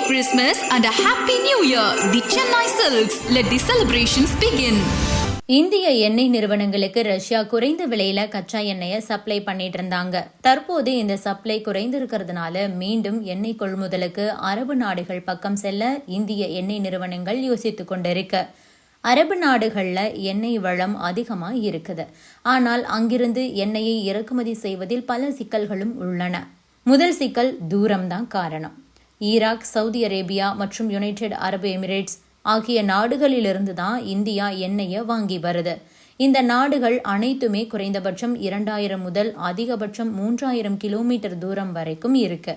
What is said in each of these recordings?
Christmas and a Happy New Year. The Chennai Silks. Let the celebrations begin. இந்திய எண்ணெய் நிறுவனங்களுக்கு Russia குறைந்த விலையில கச்சா எண்ணெயை சப்ளை பண்ணிட்டு இருந்தாங்க தற்போது இந்த சப்ளை குறைந்திருக்கிறதுனால மீண்டும் எண்ணெய் கொள்முதலுக்கு அரபு நாடுகள் பக்கம் செல்ல இந்திய எண்ணெய் நிறுவனங்கள் யோசித்து கொண்டிருக்கு அரபு நாடுகளில் எண்ணெய் வளம் அதிகமாக இருக்குது ஆனால் அங்கிருந்து எண்ணெயை இறக்குமதி செய்வதில் பல சிக்கல்களும் உள்ளன முதல் சிக்கல் தூரம்தான் காரணம் ஈராக் சவுதி அரேபியா மற்றும் யுனைடெட் அரபு எமிரேட்ஸ் ஆகிய நாடுகளிலிருந்து தான் இந்தியா எண்ணெயை வாங்கி வருது. இந்த நாடுகள் அனைத்துமே குறைந்தபட்சம் இரண்டாயிரம் முதல் அதிகபட்சம் மூன்றாயிரம் கிலோமீட்டர் தூரம் வரைக்கும் இருக்கு.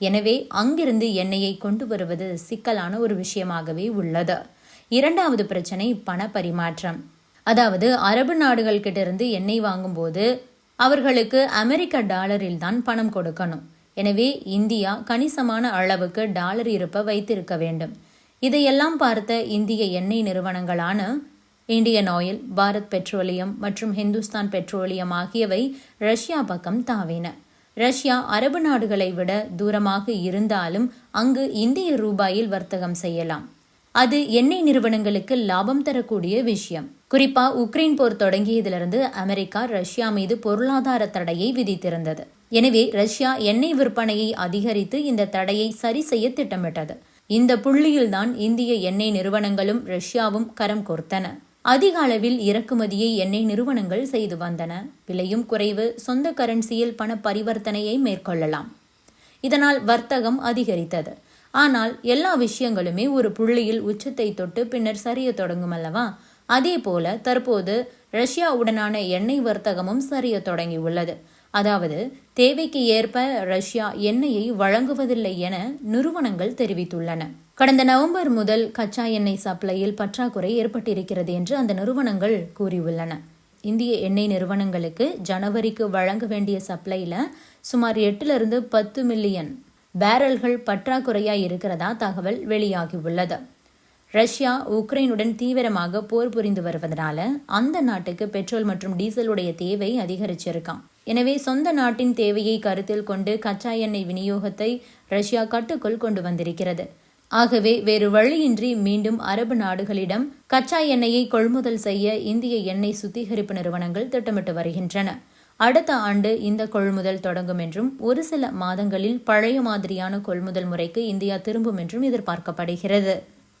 எனவே அங்கிருந்து எண்ணெயை கொண்டு வருவது சிக்கலான ஒரு விஷயமாகவே உள்ளது. இரண்டாவது பிரச்சனை பண பரிமாற்றம் அதாவது அரபு நாடுகள் கிட்ட இருந்து எண்ணெய் வாங்கும்போது அவர்களுக்கு அமெரிக்க டாலரில் தான் பணம் கொடுக்கணும். எனவே இந்தியா கணிசமான அளவுக்கு டாலர் இருப்பை வைத்திருக்க வேண்டும். இதையெல்லாம் பார்த்த இந்திய எண்ணெய் நிறுவனங்களான இந்தியன் ஆயில் பாரத் பெட்ரோலியம் மற்றும் ஹிந்துஸ்தான் பெட்ரோலியம் ஆகியவை ரஷ்யா பக்கம் தாவின. ரஷ்யா அரபு நாடுகளை விட தூரமாக இருந்தாலும் அங்கு இந்திய ரூபாயில் வர்த்தகம் செய்யலாம். அது எண்ணெய் நிறுவனங்களுக்கு லாபம் தரக்கூடிய விஷயம். குறிப்பா உக்ரைன் போர் தொடங்கியதிலிருந்து அமெரிக்கா ரஷ்யா மீது பொருளாதார தடையை விதித்திருந்தது. எனவே ரஷ்யா எண்ணெய் விற்பனையை அதிகரித்து இந்த தடையை சரி செய்ய திட்டமிட்டது. இந்த புள்ளியில்தான் இந்திய எண்ணெய் நிறுவனங்களும் ரஷ்யாவும் கரம் கோர்த்தன. அதிக அளவில் இறக்குமதியை எண்ணெய் நிறுவனங்கள் செய்து வந்தன. விலையும் குறைவு சொந்த கரன்சியில் பண பரிவர்த்தனையை மேற்கொள்ளலாம். இதனால் வர்த்தகம் அதிகரித்தது. ஆனால் எல்லா விஷயங்களுமே ஒரு புள்ளியில் உச்சத்தை தொட்டு பின்னர் சரிய தொடங்கும் அல்லவா அதே போல தற்போது ரஷ்யாவுடனான எண்ணெய் வர்த்தகமும் சரிய தொடங்கி உள்ளது அதாவது தேவைக்கு ஏற்ப ரஷ்யா எண்ணெயை வழங்குவதில்லை என நிறுவனங்கள் தெரிவித்துள்ளன. கடந்த நவம்பர் முதல் கச்சா எண்ணெய் சப்ளையில் பற்றாக்குறை ஏற்பட்டிருக்கிறது என்று அந்த நிறுவனங்கள் கூறியுள்ளன. இந்திய எண்ணெய் நிறுவனங்களுக்கு ஜனவரிக்கு வழங்க வேண்டிய சப்ளையில் சுமார் எட்டிலிருந்து பத்து மில்லியன் பேரல்கள் பற்றாக்குறையாக இருக்கிறதா தகவல் வெளியாகியுள்ளது. ரஷ்யா உக்ரைனுடன் தீவிரமாக போர் புரிந்து வருவதனால அந்த நாட்டுக்கு பெட்ரோல் மற்றும் டீசலுடைய தேவை அதிகரிச்சிருக்கான் எனவே சொந்த நாட்டின் தேவையை கருத்தில் கொண்டு கச்சா எண்ணெய் விநியோகத்தை ரஷ்யா கட்டுக்குள் கொண்டு வந்திருக்கிறது. ஆகவே வேறு வழியின்றி மீண்டும் அரபு நாடுகளிடம் கச்சா எண்ணெயை கொள்முதல் செய்ய இந்திய எண்ணெய் சுத்திகரிப்பு நிறுவனங்கள் திட்டமிட்டு வருகின்றன. அடுத்த ஆண்டு இந்த கொள்முதல் தொடங்கும் என்றும் ஒரு சில மாதங்களில் பழைய மாதிரியான கொள்முதல் முறைக்கு இந்தியா திரும்பும் என்றும் எதிர்பார்க்கப்படுகிறது.